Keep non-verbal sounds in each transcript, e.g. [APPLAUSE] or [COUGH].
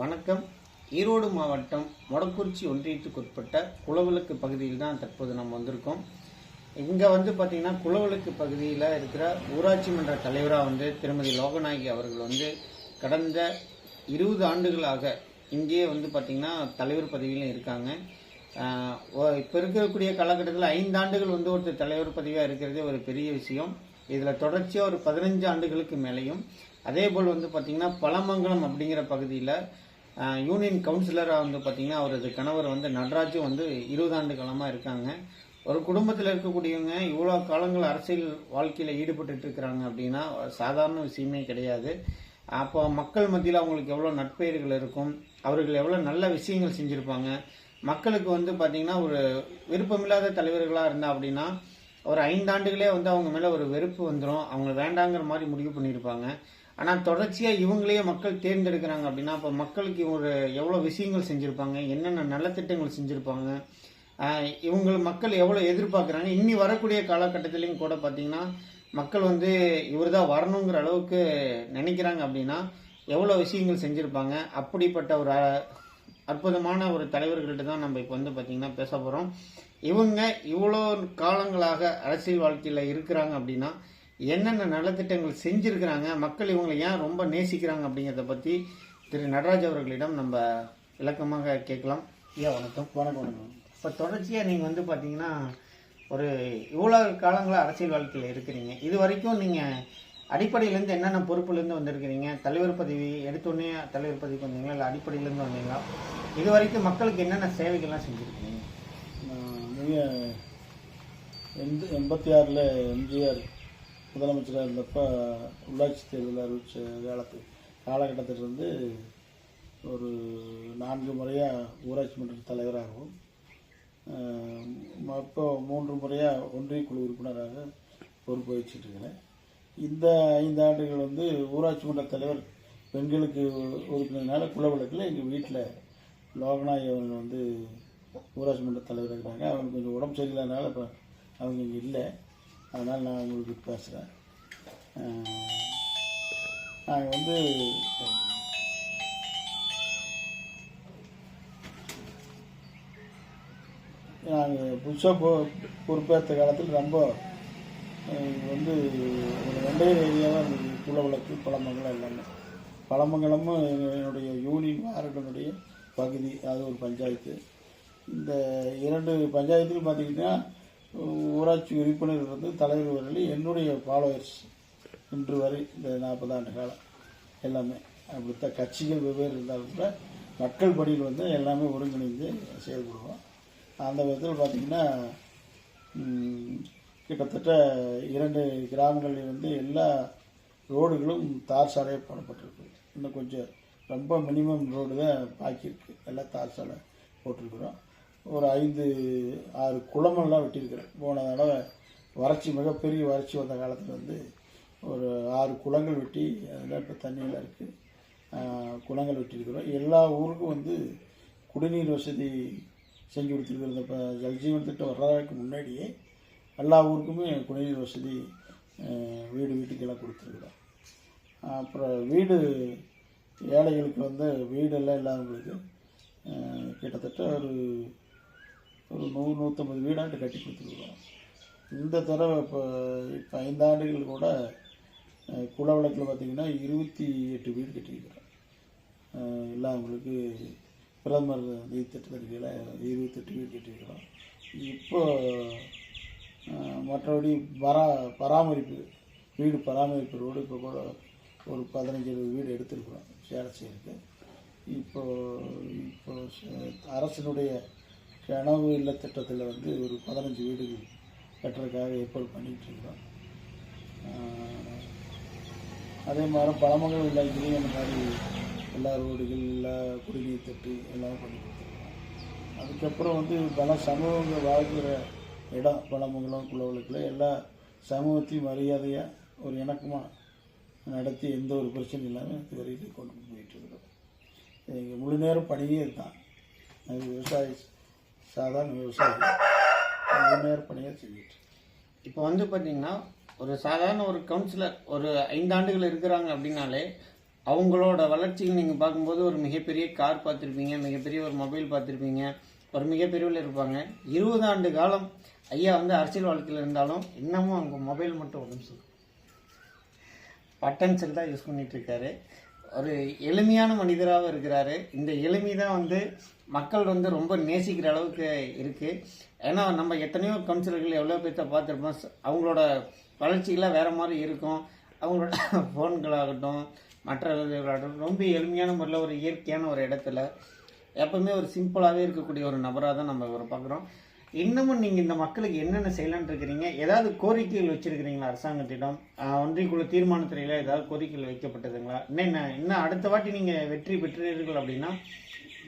வணக்கம். ஈரோடு மாவட்டம் மொடக்குறிச்சி ஒன்றியத்துக்குட்பட்ட குளவிளக்கு பகுதியில் தான் தற்போது நம்ம வந்திருக்கோம். இங்கே வந்து பார்த்திங்கன்னா குளவிளக்கு பகுதியில் இருக்கிற ஊராட்சி மன்ற தலைவராக வந்து திருமதி லோகநாயகி அவர்கள் வந்து கடந்த இருபது ஆண்டுகளாக இங்கேயே வந்து பார்த்திங்கன்னா தலைவர் பதவியிலும் இருக்காங்க. இப்போ இருக்கக்கூடிய காலகட்டத்தில் ஐந்து ஆண்டுகள் வந்து ஒருத்தர் தலைவர் பதவியாக இருக்கிறதே ஒரு பெரிய விஷயம். இதில் தொடர்ச்சியாக ஒரு பதினஞ்சு ஆண்டுகளுக்கு மேலேயும். அதே போல் வந்து பார்த்திங்கன்னா பழமங்கலம் அப்படிங்கிற பகுதியில் யூனியன் கவுன்சிலராக வந்து பார்த்திங்கன்னா அவரது கணவர் வந்து நடராஜும் வந்து இருபது ஆண்டு காலமாக இருக்காங்க. ஒரு குடும்பத்தில் இருக்கக்கூடியவங்க இவ்வளோ காலங்கள் அரசியல் வாழ்க்கையில் ஈடுபட்டு இருக்கிறாங்க அப்படின்னா சாதாரண விஷயமே கிடையாது. அப்போ மக்கள் மத்தியில் அவங்களுக்கு எவ்வளோ நட்பெயர்கள் இருக்கும் அவர்கள் எவ்வளோ நல்ல விஷயங்கள் செஞ்சுருப்பாங்க. மக்களுக்கு வந்து பார்த்திங்கன்னா ஒரு விருப்பமில்லாத தலைவர்களாக இருந்தால் அப்படின்னா ஒரு ஐந்தாண்டுகளே வந்து அவங்க மேலே ஒரு வெறுப்பு வந்துடும் அவங்க வேண்டாங்கிற மாதிரி முடிவு பண்ணியிருப்பாங்க. ஆனால் தொடர்ச்சியாக இவங்களையே மக்கள் தேர்ந்தெடுக்கிறாங்க அப்படின்னா அப்போ மக்களுக்கு ஒரு எவ்வளோ விஷயங்கள் செஞ்சுருப்பாங்க என்னென்ன நலத்திட்டங்கள் செஞ்சுருப்பாங்க இவங்க மக்கள் எவ்வளோ எதிர்பார்க்குறாங்க. இன்னி வரக்கூடிய காலகட்டத்திலையும் கூட பார்த்திங்கன்னா மக்கள் வந்து இவர் தான் வரணுங்கிற அளவுக்கு நினைக்கிறாங்க அப்படின்னா எவ்வளோ விஷயங்கள் செஞ்சுருப்பாங்க. அப்படிப்பட்ட ஒரு அற்புதமான ஒரு தலைவர்கள்ட்ட தான் நம்ம இப்போ வந்து பார்த்திங்கன்னா பேச போகிறோம் இவங்க இவ்வளோ காலங்களாக அரசியல் வாழ்க்கையில் இருக்கிறாங்க அப்படின்னா என்னென்ன நலத்திட்டங்கள் செஞ்சுருக்கிறாங்க மக்கள் இவங்களை ஏன் ரொம்ப நேசிக்கிறாங்க அப்படிங்கிறத பற்றி திரு நடராஜ் அவர்களிடம் நம்ம விளக்கமாக கேட்கலாம். ஐயா வணக்கம். வணக்கம் இப்போ தொடர்ச்சியாக நீங்கள் வந்து பார்த்தீங்கன்னா ஒரு இவ்வளோ காலங்களாக அரசியல் வாழ்க்கையில் இருக்கிறீங்க. இது வரைக்கும் நீங்கள் அடிப்படையிலேருந்து என்னென்ன பொறுப்புலேருந்து வந்திருக்கிறீங்க? தலைவர் பதவி எடுத்தோடனே தலைவர் பதவிக்கு வந்தீங்களா? இல்லை அடிப்படையிலேருந்து வந்தீங்களா? இது வரைக்கும் மக்களுக்கு என்னென்ன சேவைகள்லாம் செஞ்சுருக்கீங்க? எண்ப எண்பத்தி ஆறில் எம்ஜிஆர் முதலமைச்சராக இருந்தப்போ உள்ளாட்சி தேர்தல் அறிவித்த காலத்து காலகட்டத்திலிருந்து ஒரு நான்கு முறையாக ஊராட்சி மன்ற தலைவராகவும் அப்போ இப்போ மூன்று முறையாக ஒன்றிய குழு உறுப்பினராக பொறுப்பு வகிச்சிட்டு இருக்கிறேன். இந்த ஐந்து ஆண்டுகள் வந்து ஊராட்சி மன்ற தலைவர் பெண்களுக்கு ஒதுக்கினதுனால குலவிளக்கில் எங்கள் வீட்டில் லோகநாயகி அவங்க வந்து ஊராட்சி மன்ற தலைவர் இருக்கிறாங்க அவங்க கொஞ்சம் உடம்பு சரியில்லாதனால இப்போ அவங்க இங்கே இல்லை. அதனால் நான் உங்களுக்கு பேசுகிறேன். நாங்கள் வந்து நாங்கள் புதுசாக பொறுப்பேற்ற காலத்தில் ரொம்ப வந்து ஒரு ரெண்டே ஏரியாவாக இருந்தது குலவிளக்கு பழமங்கலம் எல்லாமே. பழமங்கலமும் என்னுடைய யூனியன் வார்டனுடைய பகுதி அது ஒரு பஞ்சாயத்து. இந்த இரண்டு பஞ்சாயத்துலையும் பார்த்தீங்கன்னா ஊராட்சி உறுப்பினர் இருந்து தலைவர் வரையில் என்னுடைய ஃபாலோவர்ஸ் இன்று வரை இந்த நாற்பது ஆண்டு காலம் எல்லாமே. அப்படித்தான் கட்சிகள் வெவ்வேறு இருந்தாலும் கூட மக்கள் பணியில் வந்து எல்லாமே ஒருங்கிணைந்து செயல்படுவோம். அந்த விதத்தில் பார்த்தீங்கன்னா கிட்டத்தட்ட இரண்டு கிராமங்களில் வந்து எல்லா ரோடுகளும் தார் சாலையாக போடப்பட்டிருக்கு. இன்னும் கொஞ்சம் ரொம்ப மினிமம் ரோடு தான் பாக்கியிருக்கு. எல்லாம் தார் சாலை போட்டிருக்கிறோம். ஒரு ஐந்து ஆறு குளமெல்லாம் வெட்டியிருக்கிறேன். போன தடவை வறட்சி மிகப்பெரிய வறட்சி வந்த காலத்தில் வந்து ஒரு ஆறு குளங்கள் வெட்டி அதெல்லாம் இப்போ தண்ணியெல்லாம் இருக்குது குளங்கள் வெட்டியிருக்கிறோம். எல்லா ஊருக்கும் வந்து குடிநீர் வசதி செஞ்சு கொடுத்துருக்குறது. இந்த இப்போ ஜல்ஜீவன் திட்டம் வர்றதுக்கு முன்னாடியே எல்லா ஊருக்குமே குடிநீர் வசதி வீடு வீட்டுக்கெல்லாம் கொடுத்துருக்குறோம். அப்புறம் வீடு ஏழைகளுக்கு வந்து வீடெல்லாம் இல்லாதவங்களுக்கு கிட்டத்தட்ட ஒரு ஒரு நூறு நூற்றம்பது வீடாண்டு கட்டி கொடுத்துருக்குறோம். இந்த தடவை இப்போ இப்போ ஐந்தாண்டுகள் கூட அஹ், குலவிளக்கில் பார்த்தீங்கன்னா இருபத்தி எட்டு வீடு கட்டியிருக்கிறோம். எல்லாவங்களுக்கு இல்லாதவங்களுக்கு பிரதமர் நிதி திட்டத்தின் கீழே இருபத்தெட்டு வீடு கட்டியிருக்கிறோம். இப்போ மற்றபடி பரா பராமரிப்பு வீடு பராமரிப்பு ரோடு இப்போ கூட ஒரு பதினஞ்சு இருபது வீடு எடுத்திருக்கிறோம். சேலச்சேருக்கு இப்போது இப்போ அரசினுடைய கனவு இல்ல திட்டத்தில் வந்து ஒரு பதினஞ்சு வீடுகள் கட்டுறதுக்காக ஏற்பாடு பண்ணிகிட்ருக்கிறோம் அதே மாதிரி பழமகள் உள்ளாக்கிலையும் அந்த மாதிரி எல்லா ரோடுகள் எல்லா குடிநீர் தொட்டி எல்லாம் பண்ணி கொடுத்துருக்கோம். அதுக்கப்புறம் வந்து பல சமூகங்கள் வாழ்கிற இடம் பழமங்கலம் குளவளுக்கில் எல்லா சமூகத்தையும் மரியாதையாக ஒரு இணக்கமாக நடத்தி எந்த ஒரு பிரச்சனையும் இல்லாமல் இது வரைக்கும் கொண்டு போயிட்டு இருக்கிறோம். எங்கள் முழு நேரம் பணியே இதுதான். அது விவசாயி சாதாரண விவசாயி. முழு நேர பணியாக செஞ்சுட்டு இப்போ வந்து பார்த்தீங்கன்னா ஒரு சாதாரண ஒரு கவுன்சிலர் ஒரு ஐந்தாண்டுகள் இருக்கிறாங்க அப்படின்னாலே அவங்களோட வளர்ச்சியில் நீங்கள் பார்க்கும்போது ஒரு மிகப்பெரிய கார் பார்த்துருப்பீங்க மிகப்பெரிய ஒரு மொபைல் பார்த்துருப்பீங்க ஒரு மிகப்பெரியவில் இருப்பாங்க. இருபது ஆண்டு காலம் ஐயா வந்து அரசியல் வாழ்க்கையில் இருந்தாலும் இன்னமும் அவங்க மொபைல் மட்டும் உடம்பு சொல்லு பட்டன் செல் தான் யூஸ் பண்ணிட்டு இருக்காரு. ஒரு எளிமையான மனிதராகவும் இருக்கிறாரு. இந்த எளிமை தான் வந்து மக்கள் வந்து ரொம்ப நேசிக்கிற அளவுக்கு இருக்கு. ஏன்னா நம்ம எத்தனையோ கவுன்சிலர்கள் எவ்வளோ பேர்த்த பார்த்துருப்போம். அவங்களோட வளர்ச்சிகளாக வேற மாதிரி இருக்கும். அவங்களோட [COUGHS] ஃபோன்களாகட்டும் மற்ற ரொம்ப எளிமையான முறையில் ஒரு இயற்கையான ஒரு இடத்துல எப்பவுமே ஒரு சிம்பிளாகவே இருக்கக்கூடிய ஒரு நபராக தான் நம்ம இவரை பார்க்குறோம். இன்னமும் நீங்கள் இந்த மக்களுக்கு என்னென்ன செய்யலான் இருக்கிறீங்க? ஏதாவது கோரிக்கைகள் வச்சுருக்கிறீங்களா அரசாங்கத்திடம்? ஆஹ் ஒன்றியக்குழு தீர்மானத்துறையில் ஏதாவது கோரிக்கைகள் வைக்கப்பட்டதுங்களா? என்ன இன்னும் அடுத்த வாட்டி நீங்கள் வெற்றி பெற்றீர்கள் அப்படின்னா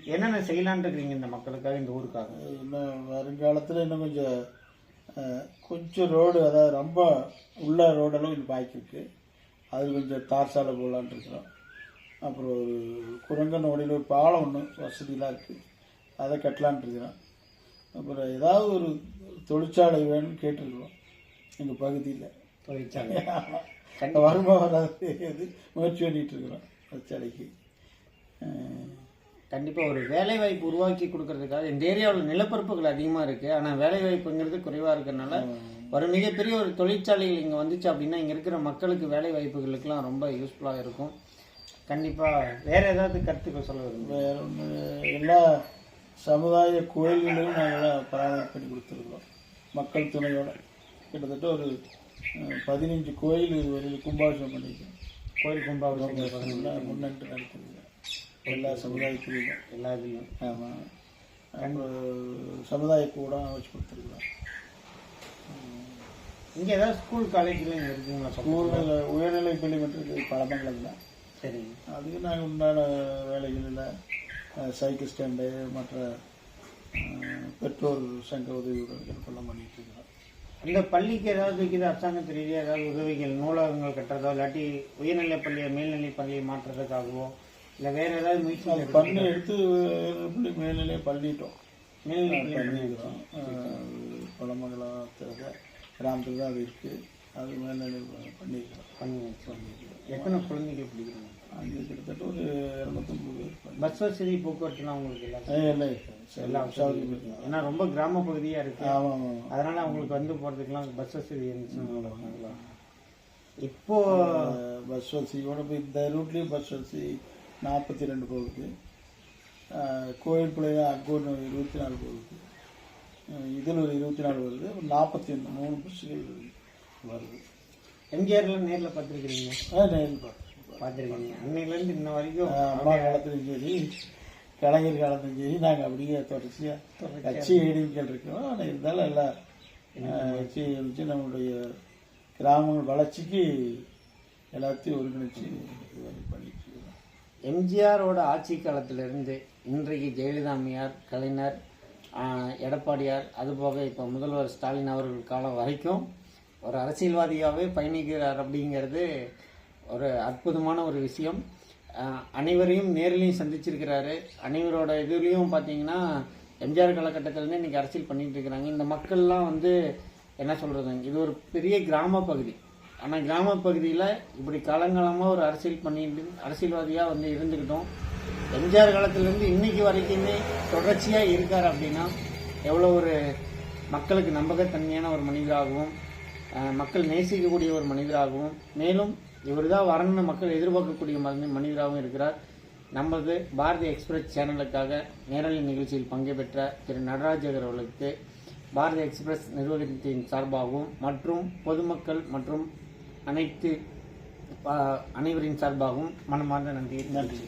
என்னென்ன செய்யலாம்னு இருக்கிறீங்க இந்த மக்களுக்காக இந்த ஊருக்காக? இன்னும் வருங்காலத்தில் இன்னும் கொஞ்சம் கொஞ்சம் ரோடு அதாவது ரொம்ப உள்ள ரோடெல்லாம் கொஞ்சம் பாக்கி இருக்கு. அது கொஞ்சம் தார் சாலை போடலான்னு இருக்கிறோம். அப்புறம் ஒரு குரங்கன் ஓடையில் ஒரு பாலம் ஒன்று வசதியெலாம் இருக்குது அதை கட்டலான்ட்டு இருக்கிறோம். அப்புறம் ஏதாவது ஒரு தொழிற்சாலை வேணும்னு கேட்டிருக்கிறோம். எங்கள் பகுதியில். தொழிற்சாலை. வருமானம் வராது முயற்சி பண்ணிட்டு இருக்கிறோம். தொழிற்சாலைக்கு. கண்டிப்பாக ஒரு வேலைவாய்ப்பு உருவாக்கி கொடுக்கறதுக்காக இந்த ஏரியாவில் நிலப்பரப்புகள் அதிகமாக இருக்குது ஆனால் வேலைவாய்ப்புங்கிறது குறைவாக இருக்கிறனால ஒரு மிகப்பெரிய ஒரு தொழிற்சாலைகள் இங்கே வந்துச்சு அப்படின்னா இங்கே இருக்கிற மக்களுக்கு வேலை வாய்ப்புகளுக்கெல்லாம் ரொம்ப யூஸ்ஃபுல்லாக இருக்கும். கண்டிப்பாக வேற ஏதாவது கருத்துக்கள் சொல்ல விரும்புங்க வேற ஒன்று எல்லா சமுதாய கோயில்களையும் நாங்கள் பராமரிப்பு பண்ணி கொடுத்துருக்குறோம் மக்கள் துணையோட. கிட்டத்தட்ட ஒரு பதினஞ்சு கோயில் இதுவரையில் கும்பாபிஷேகம் பண்ணியிருக்கோம். கோயில் கும்பாபிஷேகம் முன்னெட்டு நடத்துருக்கோம் எல்லா சமுதாயத்திலையும் எல்லா இதுலையும். ஆமாம் அப்புறம் சமுதாய கூடம் வச்சு கொடுத்துருக்குறோம் இங்கே ஏதாவது ஸ்கூல் காலேஜில் இங்கே இருக்குங்களா ஸ்கூலில் உயர்நிலை பள்ளி மட்டும் பழமங்கலம் தான் சரிங்க அதுக்கு நாங்கள் உண்டான வேலைகளில் சைக்கிள் ஸ்டாண்டு மற்ற பெற்றோர் சங்க உதவியுடன் ஹெல்ப்பெல்லாம் பண்ணிட்டு இருக்கிறோம் இந்த பள்ளிக்கு ஏதாவது இருக்குது அரசாங்கத்து ரீதியாக ஏதாவது உதவிகள் நூலகங்கள் கட்டுறதோ இல்லாட்டி உயர்நிலைப் பள்ளியை மேல்நிலைப் பள்ளியை மாற்றுறதுக்காகவோ? இல்லை வேற ஏதாவது முயற்சி பண்ணி எடுத்து பள்ளி மேல்நிலையை பண்ணிட்டோம் மேல்நிலைப் பள்ளி. பண்ணியிருக்கிறோம் அஹ், குளமங்கலத்தில் கிராமத்தில் தான் அது இருக்குது அது மேல்நிலை பண்ணியிருக்கிறோம் பண்ணி எத்தனை குழந்தைகள் பிடிக்கிறாங்க? அங்கே கிட்டத்தட்ட ஒரு இரநூத்தம்பது பேர் பஸ் வசதி போக்குவரத்துலாம் உங்களுக்கு எல்லாம் இருக்குது இருக்கு. ஏன்னா ரொம்ப கிராம பகுதியா இருக்கு. ஆமாம் அதனால அவங்களுக்கு வந்து போறதுக்குலாம் பஸ் வசதி இருந்துச்சுன்னா இப்போ பஸ் வசதியோட இப்போ இந்த ரூட்லேயும் பஸ் வசதி. நாற்பத்தி ரெண்டு போகுது. கோயில் அங்கே ஒரு இருபத்தி நாலு போகுது. இதில் ஒரு இருபத்தி நாலு வருது. ஒரு நாற்பத்தி ஒன்று மூணு பஸ்ஸுகள் வருது. எம்ஜிஆர்ல நேர்ல பார்த்துருக்கீங்க அஹ் நேரில் பார்த்தேன் பார்த்துருக்கீங்க. அன்னையில இருந்து இன்ன வரைக்கும் அம்மா காலத்துலையும் சரி கலைஞர் காலத்துலையும் சரி நாங்கள் அப்படியே தொடர்ச்சியாக கட்சி ஏடிகள் இருக்கோம். ஆனால் இருந்தாலும் எல்லாம் கட்சி இருந்துச்சு நம்மளுடைய கிராமங்கள் வளர்ச்சிக்கு எல்லாத்தையும் ஒருங்கிணைச்சு பண்ணிட்டு எம்ஜிஆரோட ஆட்சி காலத்திலிருந்து இன்றைக்கு ஜெயலலிதா அம்மையார் கலைஞர் எடப்பாடியார் அதுபோக இப்போ முதல்வர் ஸ்டாலின் அவர்கள் காலம் வரைக்கும் ஒரு அரசியல்வாதியாகவே பயணிக்கிறார் அப்படிங்கிறது ஒரு அற்புதமான ஒரு விஷயம். அனைவரையும் நேர்லையும் சந்திச்சிருக்கிறாரு. அனைவரோட இதுலேயும் பார்த்தீங்கன்னா எம்ஜிஆர் காலகட்டத்திலேருந்து இன்றைக்கி அரசியல் பண்ணிகிட்டு இருக்கிறாங்க. இந்த மக்கள்லாம் வந்து என்ன சொல்கிறது இது ஒரு பெரிய கிராம பகுதி. ஆனால் கிராமப்பகுதியில் இப்படி காலங்காலமாக ஒரு அரசியல் பண்ணிட்டு அரசியல்வாதியாக வந்து இருந்துக்கிட்டோம் எம்ஜிஆர் காலத்திலேருந்து இன்னைக்கு வரைக்குமே தொடர்ச்சியாக இருக்கார் அப்படின்னா எவ்வளோ ஒரு மக்களுக்கு நம்பகத்தன்மையான ஒரு மனிதராகவும் மக்கள் நேசிக்கக்கூடிய ஒரு மனிதராகவும் மேலும் இவர் தான் வரணும்னு மக்கள் எதிர்பார்க்கக்கூடிய மருந்து மனிதராகவும் இருக்கிறார். நமது பாரதி எக்ஸ்பிரஸ் சேனலுக்காக நேரலை நிகழ்ச்சியில் பங்கு பெற்ற திரு நடராஜகர் அவர்களுக்கு பாரதி எக்ஸ்பிரஸ் நிர்வாகத்தின் சார்பாகவும் மற்றும் பொதுமக்கள் மற்றும் அனைத்து அனைவரின் சார்பாகவும் மனமார்ந்த நன்றி நன்றி.